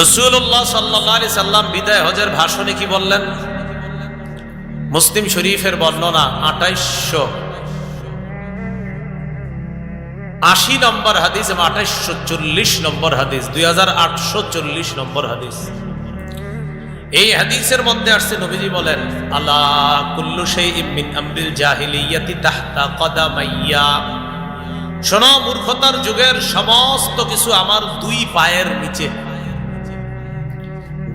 রসুল্লাহ সাল্লি সাল্লাম বিদায় হজের ভাষণে কি বললেন? মুসলিম শরীফের বর্ণনা আঠাইশশো আশি নম্বর হাদিস এবং আঠাইশশো চল্লিশ নম্বর হাদিস, দুই হাজার আটশো চল্লিশ নম্বর হাদিস। এই হাদিসের মধ্যে আসছে, নবীজি বলেন আল্লাহ কুল্লু সেই ইমিন আমরিল জাহিলিয়াতি তাহতা কদামাইয়া। মূর্খতার যুগের সমস্ত কিছু আমার দুই পায়ের নিচে।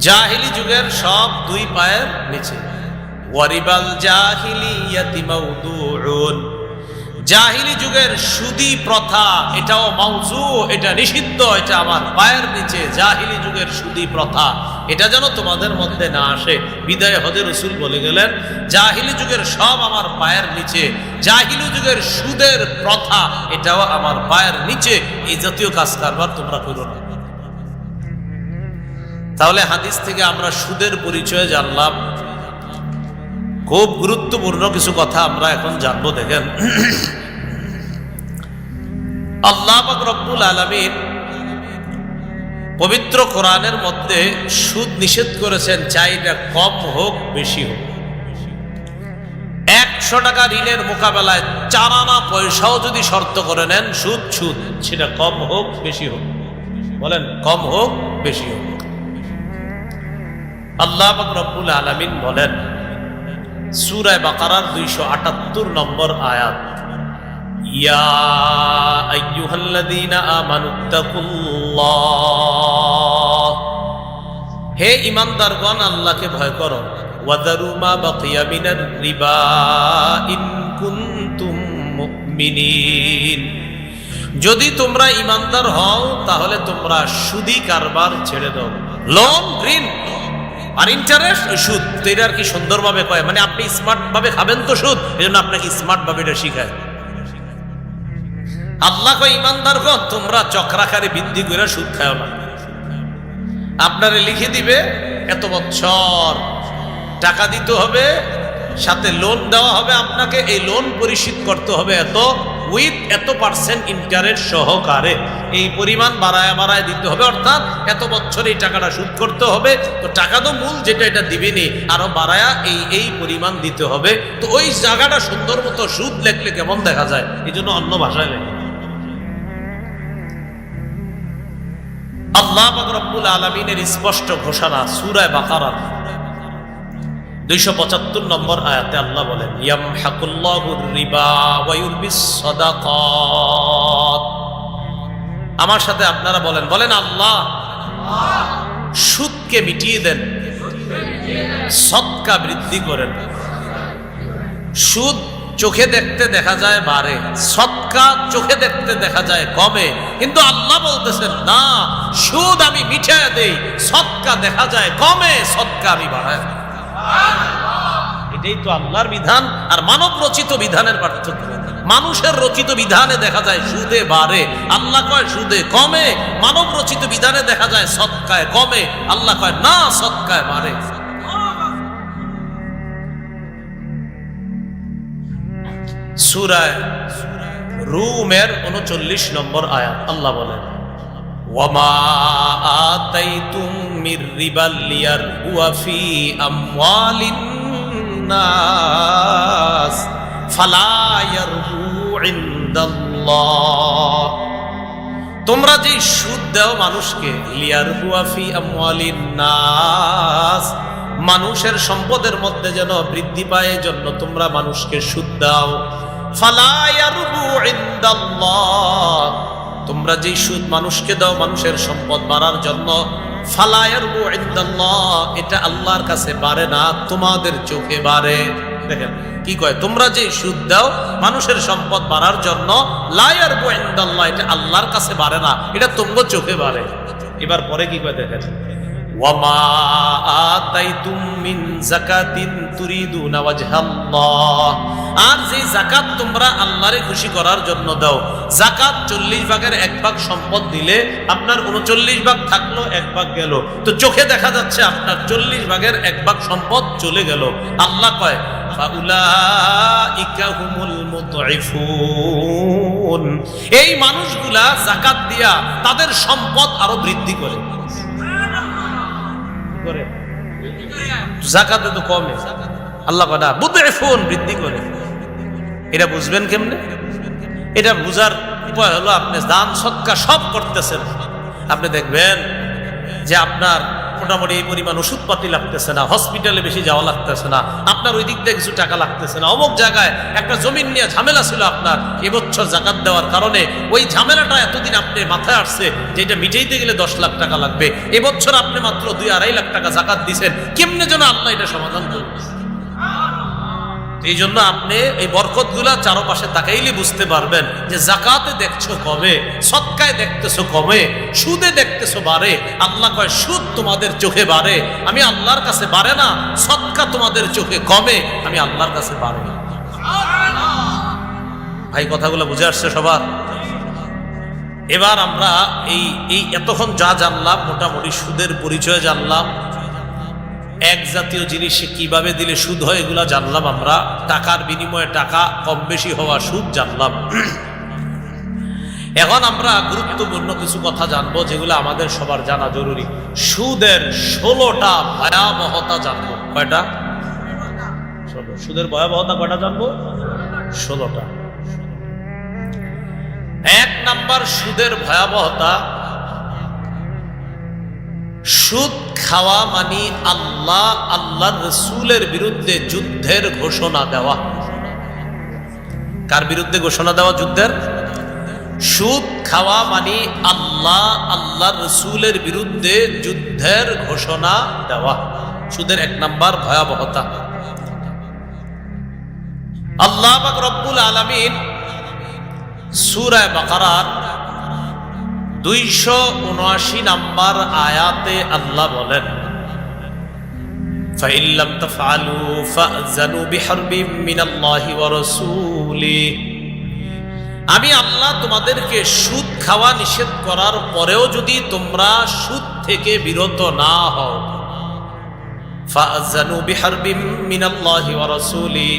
জাহিলি যুগের সব দুই পায়ের নিচে। ওয়ারিবাল মাউদুউন। জাহিলি যুগের সুদি প্রথা, এটাও মাউজু, এটা নিষিদ্ধ, এটা আমার পায়ের নিচে। জাহিলি যুগের সুদি প্রথা, এটা যেন তোমাদের মধ্যে না আসে। বিদায় হজে রসুল বলে গেলেন, জাহিলি যুগের সব আমার পায়ের নিচে, জাহিলি যুগের সুদের প্রথা, এটাও আমার পায়ের নিচে। এই জাতীয় কাজ কারবার তোমরা করো না। তাহলে হাদিস থেকে আমরা সুদের পরিচয় জানলাম। খুব গুরুত্বপূর্ণ কিছু কথা আমরা এখন জানব, দেখেন। আল্লাহ রব্বুল আলমিন পবিত্র কোরআনের মধ্যে সুদ নিষেধ করেছেন চাইটা কম হোক, বেশি হোক। একশো টাকা ঋণের মোকাবেলায় চার আনা পয়সাও যদি শর্ত করে নেন, সুদ সুদ, সেটা কম হোক, বেশি হোক। বলেন, কম হোক, বেশি হোক। আল্লাহ রব্বুল আলমিন বলেন সুরায় বাকারার দুইশো আটাত্তর নম্বর আয়াত হে ঈমানদারগণ, আল্লাহকে ভয় করো। ওয়াদারু মা বাকিয়া রিবা ইন যদি তোমরা ইমানদার হও, তাহলে তোমরা সুদি কারবার ছেড়ে দাও। লোন ঋণ আর ইন্টারেস্ট সুদ, তো এটা আর কি সুন্দরভাবে কয়? মানে আপনি স্মার্ট ভাবে খাবেন তো সুদ এই জন্য আপনাকে স্মার্ট ভাবে এটা শিখায়। আল্লাহ কয়, ইমানদার গণ, তোমরা চক্রাকারে বৃদ্ধি করে সুদ খাও না। আপনারে লিখে দিবে, এত বছর টাকা দিতে হবে, সাথে লোন দেওয়া হবে আপনাকে, এই লোন পরিশোধ করতে হবে এত উইথ এত পার্সেন্ট ইন্টারেস্ট সহকারে এই পরিমাণ বাড়ায় বাড়ায় দিতে হবে। অর্থাৎ এত বছর এই টাকাটা সুদ করতে হবে। তো টাকা তো মূল যেটা, এটা দিবেনি আরও বাড়ায়া এই এই পরিমাণ দিতে হবে। তো ওই জায়গাটা সুন্দর মতো সুদ লেখলে কেমন দেখা যায়? এই জন্য অন্য ভাষায় লেখে। আল্লাহ রব্বুল আলমিনের স্পষ্ট ঘোষণা সুরায় বাকারার। দুইশো পঁচাত্তর নম্বর আয়াতে আল্লাহ বলেন ইয়াম আমার সাথে আপনারা বলেন বলেন আল্লাহ, সুদকে মিটিয়ে দেন সৎকা বৃদ্ধি করেন। সুদ চোখে দেখতে দেখা যায় বাড়ে সৎকা চোখে দেখতে দেখা যায় কমে, কিন্তু আল্লাহ বলতেছেন, না, সুদ আমি মিঠাই দেই সৎকা দেখা যায় কমে সৎকা আমি বাড়াই এটাই তো আল্লাহর বিধান আর মানব রচিত বিধানের পার্থক্য। মানুষের রচিত বিধানে দেখা যায় সুদে বাড়ে, আল্লাহ কয় সুদে কমে, মানব রচিত বিধানে দেখা যায় সৎকায় কমে, আল্লাহ কয় না, সৎকায় বাড়ে। সুরায় রুমের উনচল্লিশ নম্বর আয়াত, আল্লাহ বলেন ওয়ামা আতাইতুম মির রিবাল লিয়ারবুয়া ফি আমওয়ালিন নাস, ফালা ইয়ারবু ইনদাল্লাহ। তোমরা যে সুদ দাও মানুষকে, লিয়ারবুয়া ফি আমওয়ালিন নাস, মানুষের সম্পদের মধ্যে যেন বৃদ্ধি পায় জন্য তোমরা মানুষকে সুদ দাও। ফালা ইয়ারবু ইনদাল্লাহ। তোমরা যেই সুদ মানুষকে দাও মানুষের সম্পদ বাড়ার জন্য ফালায়ার এটা আল্লাহর কাছে বাড়ে না, তোমাদের চোখে বাড়ে। দেখেন, কি কয়? তোমরা যে সুদ দাও মানুষের সম্পদ বাড়ার জন্য লায়ার ইন্দাল্লাহ, এটা আল্লাহর কাছে বাড়ে না, এটা তোমরা চোখে বাড়ে। এবার পরে কি কয় দেখেন? ওয়ামা আর যে তোমরা খুশি করার জন্য দাও চল্লিশ ভাগের এক ভাগ সম্পদ দিলে আপনার উনচল্লিশ ভাগ থাকল, এক ভাগ গেল। তো চোখে দেখা যাচ্ছে আপনার চল্লিশ ভাগের এক ভাগ সম্পদ চলে গেল। আল্লাহ কয় এই মানুষগুলা জাকাত দিয়া তাদের সম্পদ আরও বৃদ্ধি করে। করে। জাকাতে তো কমে। আল্লাহ কথা বুদ্ধে ফোন বৃদ্ধি করে। এটা বুঝবেন কেমনে? এটা বুঝার উপায় হলো আপনি দান সৎকা সব করতেছেন। আপনি দেখবেন যে আপনার মোটামুটি এই পরিমাণ ওষুধপাতি লাগতেছে না হসপিটালে বেশি যাওয়া লাগতেছে না, আপনার ওই দিক দিয়ে কিছু টাকা লাগতেছে না। অমুক জায়গায় একটা জমিন নিয়ে ঝামেলা ছিল আপনার, এবছর জাকাত দেওয়ার কারণে ওই ঝামেলাটা এতদিন আপনি মাথায় আসছে যে এটা মিটাইতে গেলে দশ লাখ টাকা লাগবে। এবছর আপনি মাত্র দুই আড়াই লাখ টাকা জাকাত দিচ্ছেন কেমনে যেন আপনার এটা সমাধান করবে এই জন্য আপনি এই বরকতগুলা চারপাশে তাকাইলে বুঝতে পারবেন যে জাকাতে দেখছ কমে সৎকায় দেখতেছো কমে সুদে দেখতেছো বাড়ে আল্লাহ কয়, সুদ তোমাদের চোখে বাড়ে আমি আল্লাহর কাছে বাড়ে না, সৎকা তোমাদের চোখে কমে, আমি আল্লাহর কাছে বাড়ে না। ভাই, কথাগুলো বুঝে আসছে সবার? এবার আমরা এই এই এতক্ষণ যা জানলাম, মোটামুটি সুদের পরিচয় জানলাম এক জাতীয় জিনিসে কীভাবে দিলে সুদ হয় এগুলা জানলাম আমরা। টাকার বিনিময়ে টাকা কম বেশি হওয়া সুদ জানলাম। এখন আমরা গুরুত্বপূর্ণ কিছু কথা জানব যেগুলো আমাদের সবার জানা জরুরি। সুদের ষোলোটা ভয়াবহতা জানব। কয়টা? সুদের ভয়াবহতা কয়টা জানব? ষোলোটা। এক নাম্বার সুদের ভয়াবহতা সুদ খাওয়া মানে আল্লাহ, আল্লাহর রসুলের বিরুদ্ধে যুদ্ধের ঘোষণা দেওয়া। কার বিরুদ্ধে ঘোষণা দেওয়া যুদ্ধের? সুদ খাওয়া মানে আল্লাহ, আল্লাহর রসুলের বিরুদ্ধে যুদ্ধের ঘোষণা দেওয়া। সুদের এক নাম্বার ভয়াবহতা। আল্লাহ রব্বুল আলমিন সুরায় বাকারার দুইশো উনআশি নাম্বার আয়াতে আল্লাহ বলেন فإن لم تفعلوا فأذنوا بحرب من الله ورسوله আমি আল্লাহ তোমাদেরকে সুদ খাওয়া নিষেধ করার পরেও যদি তোমরা সুদ থেকে বিরত না হও ফাজানু বিহারবিম মিনাল্লাহি ওয়া রাসূলি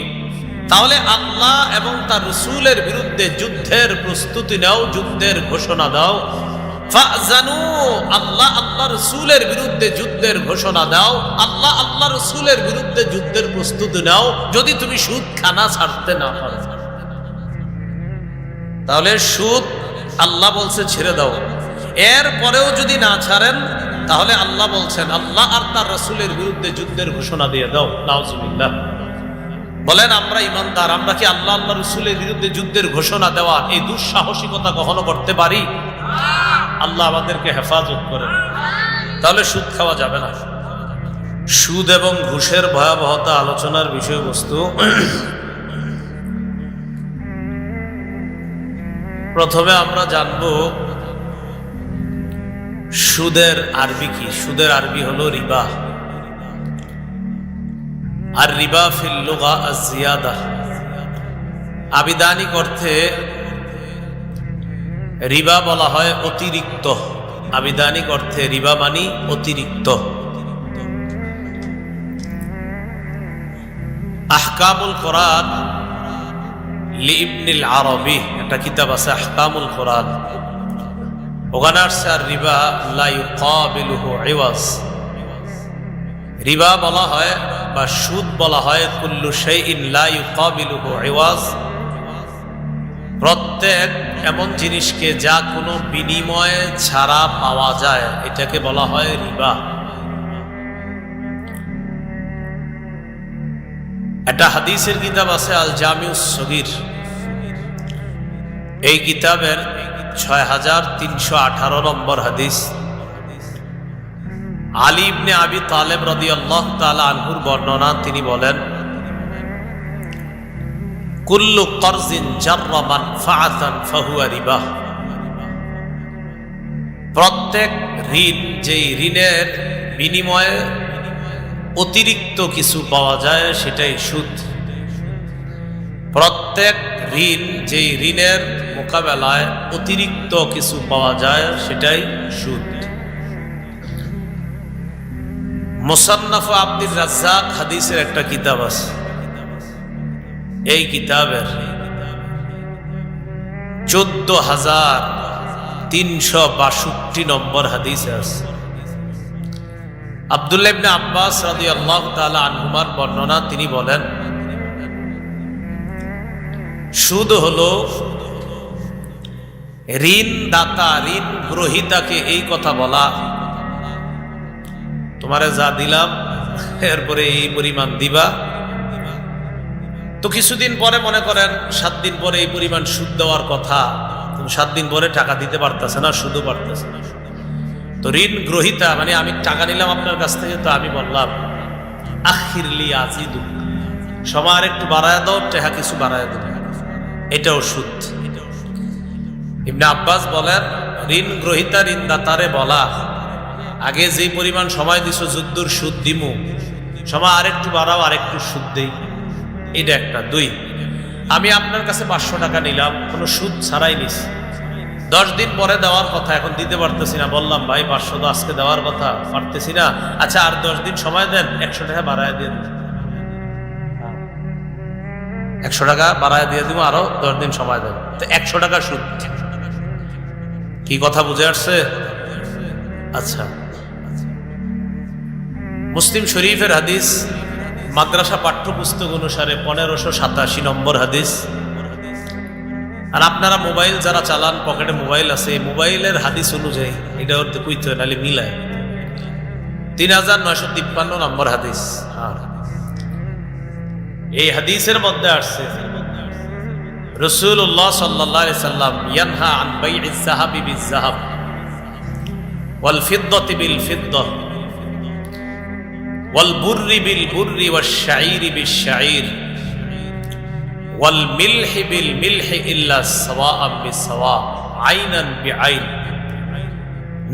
তাহলে আল্লাহ এবং তার রসুলের বিরুদ্ধে যুদ্ধের প্রস্তুতি নাও যুদ্ধের ঘোষণা দাও ফাজানু আল্লাহ আল্লাহ রসুলের বিরুদ্ধে যুদ্ধের ঘোষণা দাও, আল্লাহ আল্লাহ রসুলের বিরুদ্ধে যুদ্ধের প্রস্তুতি নাও, যদি তুমি সুদ খানা ছাড়তে না পারো। তাহলে সুদ আল্লাহ বলছে ছেড়ে দাও। এর পরেও যদি না ছাড়েন, তাহলে আল্লাহ বলছেন, আল্লাহ আর তার রসুলের বিরুদ্ধে যুদ্ধের ঘোষণা দিয়ে দাও। নাউজুবিল্লাহ। বলেন, আমরা ইমানদার, আমরা কি আল্লাহ আল্লাহ রসুলের বিরুদ্ধে যুদ্ধের ঘোষণা দেওয়া এই দুঃসাহসিকতা কখনো করতে পারি? আল্লাহ আমাদেরকে হেফাজত করে তাহলে সুদ খাওয়া যাবে না। সুদ এবং ঘুষের ভয়াবহতা আলোচনার বিষয়বস্তু। প্রথমে আমরা জানব, সুদের আরবি কি? সুদের আরবি হলো রিবা। আর রিবা ফিল লুগা জিয়াদা আবিধানিক অর্থে রিবা বলা হয় অতিরিক্ত। আবিধানিক অর্থে রিবা মানি অতিরিক্ত। আহকামুল কোরআন লিবনিল আরবি, একটা কিতাব আছে আহকামুল কোরআন। ওখানে আসছে আর রিবা লাই কাবিলুহু ইওয়াজ। রিবা বলা হয় বা সুদ বলা হয় কুল্লু শাইইন লা ইউকাবিলুহু ইওয়াজ। প্রত্যেক এমন জিনিসকে যা কোনো বিনিময় ছাড়া পাওয়া যায়, এটাকে বলা হয় রিবা। একটা হাদিসের কিতাব আছে আল জামিউস সগির। এই কিতাবের ছয় হাজার তিনশো আঠারো নম্বর হাদিস। আলিবনে আবি তালেব রদি আল্লাহ তালা আনহুর বর্ণনা, তিনি বলেন কুল্লু করজিন জাররামান ফাআতান ফাহুয়া রিবা প্রত্যেক ঋণ, যেই ঋণের বিনিময়ে অতিরিক্ত কিছু পাওয়া যায়, সেটাই সুদ। প্রত্যেক ঋণ, যেই ঋণের মোকাবেলায় অতিরিক্ত কিছু পাওয়া যায়, সেটাই সুদ। মোসান্নাফ আব্দুল রাজ্জাক হাদিসের একটা কিতাব আছে। এই কিতাবের চোদ্দ হাজার তিনশো বাষট্টি নম্বর হাদিস আছে। আবদুল্লাহ ইবনে আব্বাস রাদিয়াল্লাহু তাআলা আনহুমার বর্ণনা, তিনি বলেন, সুদ হলো ঋণ দাতা ঋণ গ্রহিতাকে এই কথা বলা। তোমারে যা দিলাম, এরপরে এই পরিমাণ দিবা। তো কিছুদিন পরে মনে করেন সাত দিন পরে এই পরিমাণ সুদ দেওয়ার কথা সাত দিন পরে টাকা দিতে পারতেছে না, সুদও পারতেছে না। তো ঋণ গ্রহিতা মানে আমি টাকা নিলাম আপনার কাছ থেকে তো আমি বললাম আখিরলি আজিদু সবার একটু বাড়ায় দাও, টেহা কিছু বাড়ায় দেবে। এটাও সুদ। ইবনে আব্বাস বলেন, ঋণ গ্রহিতা ঋণদাতারে বলা, আগে যে পরিমাণ সময় দিছো যুদ্ধর সুদ দিমু সময় আরেকটু বাড়াও, আরেকটু সুদ দেই। এটা একটা। দুই, আমি আপনার কাছে পাঁচশো টাকা নিলাম, কোনো সুদ ছাড়াই নিস। দশ দিন পরে দেওয়ার কথা, এখন দিতে পারতেছি না। বললাম, ভাই, পাঁচশো তো আজকে দেওয়ার কথা, পারতেছি না। আচ্ছা আর দশ দিন সময় দেন, একশো টাকা বাড়ায় দিয়ে দিন একশো টাকা বাড়ায় দিয়ে দিব, আরও দশ দিন সময় দেন তো একশো টাকা সুদ। কি কথা বুঝে আসছে? আচ্ছা। মুসলিম শরীফের হাদিস মাদ্রাসা পাঠ্যপুস্তক অনুসারে পনেরোশো সাতাশি নম্বর হাদিস। আর আপনারা মোবাইল যারা চালান, পকেটে মোবাইল আছে মোবাইলের হাদিস অনুযায়ী এটা ওর কইতে নাহলে মিলায়। তিন হাজার নয়শো তিপ্পান্ন নম্বর হাদিস। এই হাদিসের মধ্যে আসছে রসুল্লাহ সাল্লাহ সাল্লাম, ইয়ানহা আন বাই জাহাবি বিল জাহাব ওয়াল বুর্রি বিল বুর্রি ওয়া শাইরি বিল শাইর। ওয়াল মিলহি বিল মিলহি ইল্লা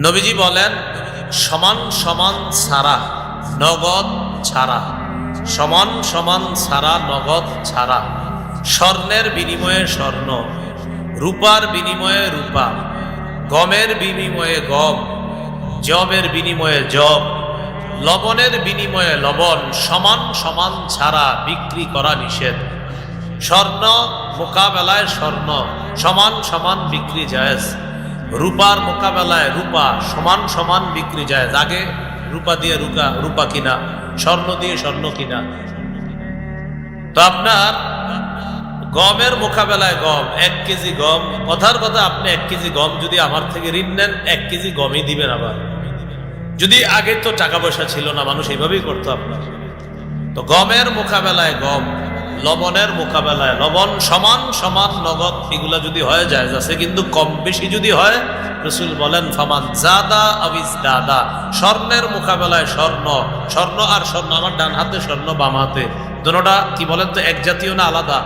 নবীজি বলেন, সমান সমান ছাড়া নগদ ছাড়া, সমান সমান ছাড়া নগদ ছাড়া, স্বর্ণের বিনিময়ে স্বর্ণ, রূপার বিনিময়ে রূপা, গমের বিনিময়ে গম, জবের বিনিময়ে জব লবণের বিনিময়ে লবণ সমান সমান ছাড়া বিক্রি করা নিষেধ। স্বর্ণ মোকাবেলায় স্বর্ণ সমান সমান বিক্রি জায়েজ। রূপার মোকাবেলায় রূপা সমান সমান বিক্রি জায়েজ। আগে রূপা দিয়ে রূপা রূপা কিনা, স্বর্ণ দিয়ে স্বর্ণ কিনা। তো আপনার গমের মোকাবেলায় গম, এক কেজি গম, কথার কথা আপনি এক কেজি গম যদি আমার থেকে ঋণ নেন, এক কেজি গমই দিবেন আবার। যদি আগে তো টাকা পয়সা ছিল না, মানুষ এইভাবেই করতো আপনার। তো গমের মোকাবেলায় গম, লবণের মোকাবেলায় লবণ, সমান সমান নগদ এগুলা যদি হয়ে যায় যাচ্ছে কিন্তু কম বেশি যদি হয়, রসুল বলেন, ফামান জাদা আবিজ দাদা স্বর্ণের মোকাবেলায় স্বর্ণ স্বর্ণ আর স্বর্ণ, আমার ডান হাতে স্বর্ণ, বাম হাতে। দুটোটা কি বলেন তো, এক জাতীয় না আলাদা?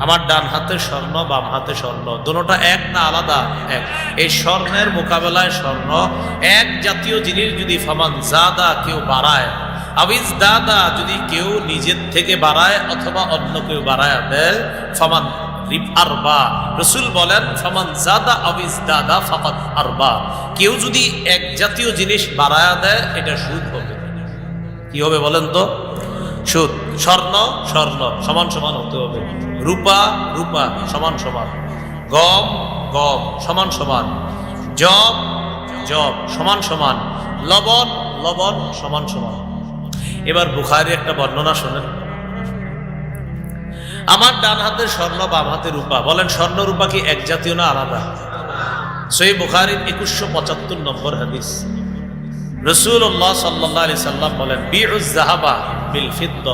আমার ডান হাতে স্বর্ণ, বাম হাতে স্বর্ণ। দুটোটা এক না আলাদা? এক। এই স্বর্ণের মোকাবেলায় স্বর্ণ, এক জাতীয় জিনিস যদি ফামান জাদা কেউ বাড়ায়, আবিজ দাদা যদি কেউ নিজের থেকে বাড়ায় অথবা অন্য কেউ বাড়ায় দেয়, ফামান আরবা। রসুল বলেন, ফামান জাদা, আবিজ দাদা ফাকাত আরবা। কেউ যদি এক জাতীয় জিনিস বাড়ায় দেয়, এটা সুদ হবে। কি হবে বলেন তো? সুদ। স্বর্ণ স্বর্ণ, সমান সমান হতে হবে। রূপা রূপা, সমান সমান। গম গম, সমান সমান। জব জব, সমান সমান। লবণ লবণ, সমান সমান। এবার বুখারি একটা বর্ণনা শোনেন। আমার ডান হাতে স্বর্ণ, বাম হাতে রূপা। বলেন, স্বর্ণ, রূপা কি এক জাতীয় না আলাদা? সই বুখারির একুশশো পঁচাত্তর নম্বর হাদিস। রসুল্লাহ সাল্লাহ আলি সাল্লাম বলেন, বিউজ জাহাবা বিল ফিদ্দ।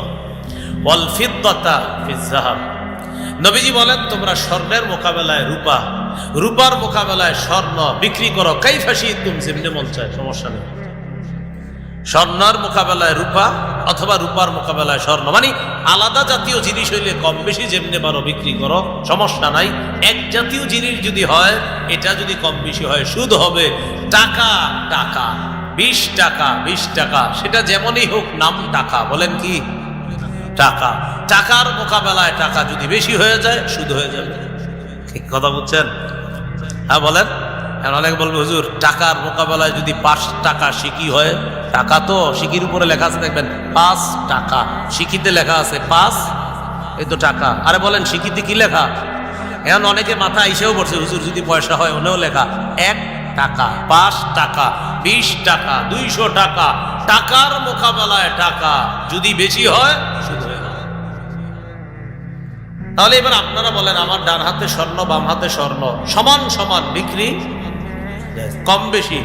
ওয়াল ফিদ্দতা ফিজ নবীজি বলেন, তোমরা স্বর্ণের মোকাবেলায় রূপা, রূপার মোকাবেলায় স্বর্ণ বিক্রি করো। কাই ফাঁসি তুম যেমনি মন চায়, সমস্যা নেই। স্বর্ণর মোকাবেলায় রূপা অথবা রূপার মোকাবেলায় স্বর্ণ মানে আলাদা জাতীয় জিনিস হইলে কম বেশি যেমনি পারো বিক্রি করো, সমস্যা নাই। এক জাতীয় জিনিস যদি হয়, এটা যদি কম বেশি হয়, সুদ হবে টাকা টাকা, বিশ টাকা বিশ টাকা, সেটা যেমনই হোক নাম টাকা, বলেন কি? টাকা। টাকার মোকাবেলায় টাকা যদি বেশি হয়ে যায়, সুদ হয়ে যাবে। ঠিক কথা বলছেন? হ্যাঁ বলেন। এখন অনেক বলবে, হুজুর, টাকার মোকাবেলায় যদি পাঁচ টাকা শিকি হয়, টাকা তো শিকির উপরে লেখা আছে, দেখবেন, পাঁচ টাকা। শিকিতে লেখা আছে, পাঁচ, এই তো টাকা। আরে বলেন শিকিতে কি লেখা? এখন অনেকে মাথা এসেও পড়ছে, হুজুর, যদি পয়সা হয় ওনেও লেখা। এক টাকা, পাঁচ টাকা, বিশ টাকা, দুইশো টাকা। টাকার মোকাবেলায় টাকা যদি বেশি হয় গেল। তাহলে এবার আপনারা বলেন, আমার ডান হাতে স্বর্ণ, বাম হাতে স্বর্ণ, সমান সমান বিক্রি? কম বেশি।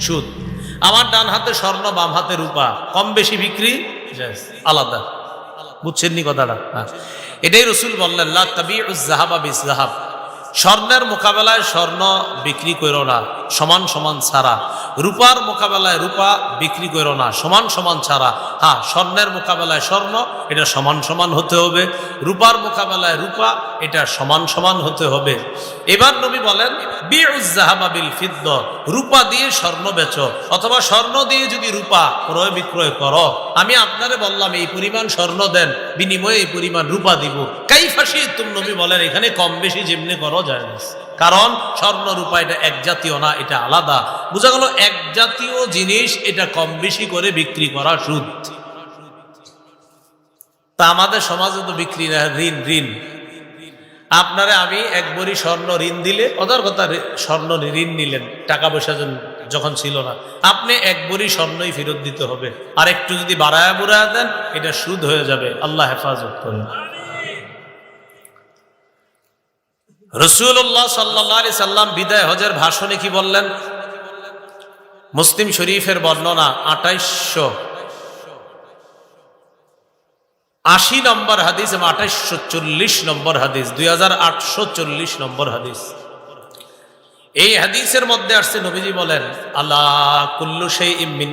সুদ। আমার ডান হাতে স্বর্ণ, বাম হাতে রূপা। কম বেশি বিক্রি? আলাদা। বুঝছেননি কথাটা? হ্যাঁ। এটাই রসুল বললেন, লা তাবিউজ জাহাবা বিস জাহাব স্বর্ণের মোকাবেলায় স্বর্ণ বিক্রি করো না, সমান সমান ছাড়া। রূপার মোকাবেলায় রূপা বিক্রি করো না, সমান সমান ছাড়া। হ্যাঁ স্বর্ণের মোকাবেলায় স্বর্ণ, এটা সমান সমান হতে হবে। রূপার মোকাবেলায় রূপা, এটা সমান সমান হতে হবে। এবার নবী বলেন বিউজাহাবা বিল ফিদ্দ রূপা দিয়ে স্বর্ণ বেচো, অথবা স্বর্ণ দিয়ে যদি রূপা ক্রয় বিক্রয় করো, আমি আপনারে বললাম, এই পরিমাণ স্বর্ণ দেন, বিনিময়ে এই পরিমাণ রূপা দিব। কাইফাসি তুম নবী বলেন, এখানে কম বেশি যেমনি করো যায় কারণ স্বর্ণ রূপা এটা এক জাতীয় না, এটা আলাদা। বোঝা গেল, এক জাতীয় জিনিস এটা কম বেশি করে বিক্রি করা সুদ তা আমাদের সমাজে তো বিক্রি না, ঋণ ঋণ। আপনারে আমি এক বড়ি স্বর্ণ ঋণ দিলে ওদের কথা স্বর্ণ ঋণ নিলেন, টাকা পয়সা যখন ছিল না। আপনি এক বড়ি স্বর্ণই ফেরত দিতে হবে। আর একটু যদি বাড়ায়া বুড়ায়া দেন, এটা সুদ হয়ে যাবে। আল্লাহ হেফাজত করেন। রসুল্লাহ সাল্লি সাল্লাম বিদায় হজের ভাষণে কি বললেন? মুসলিম শরীফের বর্ণনা আঠাইশশো আশি নম্বর হাদিস এবং আঠাইশশো চল্লিশ নম্বর হাদিস, দুই হাজার আটশো চল্লিশ নম্বর হাদিস। এই হাদিসের মধ্যে আসছে, নবীজি বলেন আল্লাহ কুল্লু সেই ইমিন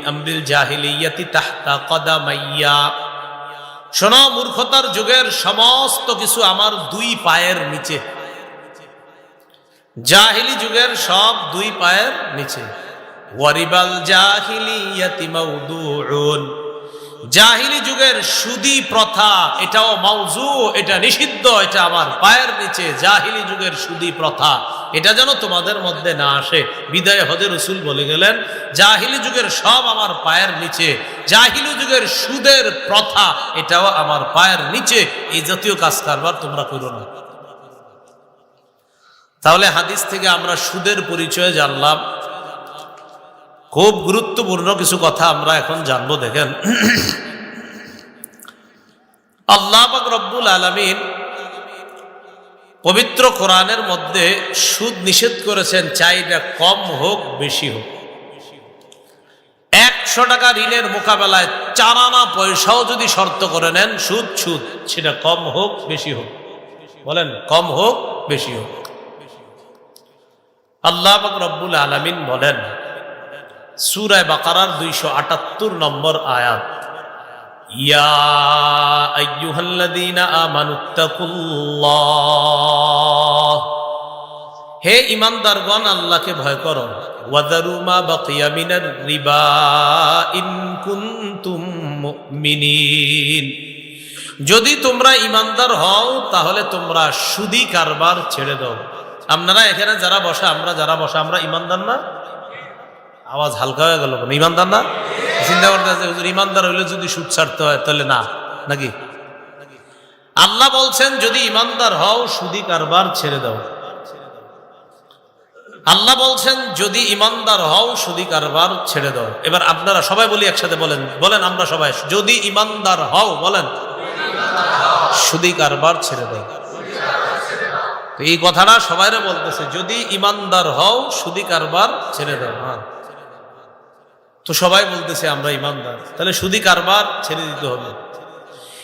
মূর্খতার যুগের সমস্ত কিছু আমার দুই পায়ের নিচে। জাহিলি যুগের সব দুই পায়ের নিচে। ওয়ারিবাল মাউদুউন। জাহিলি যুগের সুদি প্রথা, এটাও মাউজু এটা নিষিদ্ধ, এটা আমার পায়ের নিচে। জাহিলি যুগের সুদি প্রথা, এটা যেন তোমাদের মধ্যে না আসে। বিদায় হজের রসুল বলে গেলেন, জাহিলি যুগের সব আমার পায়ের নিচে। জাহিলি যুগের সুদের প্রথা, এটাও আমার পায়ের নিচে। এই জাতীয় কাজ কারবার তোমরা করো না। তাহলে হাদিস থেকে আমরা সুদের পরিচয় জানলাম। খুব গুরুত্বপূর্ণ কিছু কথা আমরা এখন জানব, দেখেন। আল্লাহ রব্বুল আলমিন পবিত্র কোরআনের মধ্যে সুদ নিষেধ করেছেন চাইটা কম হোক, বেশি হোক। একশো টাকা ঋণের মোকাবেলায় চার আনা পয়সাও যদি শর্ত করে নেন, সুদ সুদ, সেটা কম হোক, বেশি হোক। বলেন, কম হোক, বেশি হোক। আল্লাহ রব্বুল আলমিন বলেন, সুরায় বাকারার দুইশো আটাত্তর নম্বর আয়াত হে ইমানদারগণ আল্লাহকে ভয় করো। ওয়াদারু মা বাকিয়া মিনার রিবা যদি তোমরা ইমানদার হও, তাহলে তোমরা সুদি কারবার ছেড়ে দাও। আপনারা এখানে যারা বসা, আমরা যারা বসা, আমরা ইমানদার না? আওয়াজ হালকা হয়ে গেল? ইমানদার না? চিন্তা করতে ইমানদার হইলে যদি সুদ ছাড়তে হয়, তাহলে না, নাকি? আল্লাহ বলছেন, যদি ইমানদার হও, সুদি কারবার ছেড়ে দাও। আল্লাহ বলছেন, যদি ইমানদার হও, সুদি কারবার ছেড়ে দাও। এবার আপনারা সবাই বলি একসাথে বলেন। বলেন আমরা সবাই, যদি ইমানদার হও, বলেন। সুদি কারবার ছেড়ে দাও। তো এই কথাটা সবাইরে বলতেছে, যদি ইমানদার হও, সুদি কারবার ছেড়ে দাও। হ্যাঁ। তো সবাই বলতেছে, আমরা ইমানদার। তাহলে সুদি কারবার ছেড়ে দিতে হবে।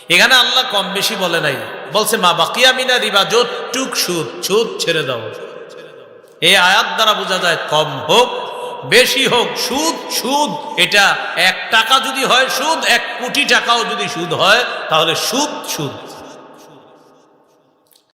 এখানে আল্লাহ কম বেশি বলে নাই। বলছে, মা বাকিয়া মিনা রিবা, যতটুক সুদ সুদ ছেড়ে দাও। এই আয়াত দ্বারা বোঝা যায়, কম হোক, বেশি হোক, সুদ সুদ, এটা এক টাকা যদি হয় সুদ, এক কোটি টাকাও যদি সুদ হয়, তাহলে সুদ সুদ।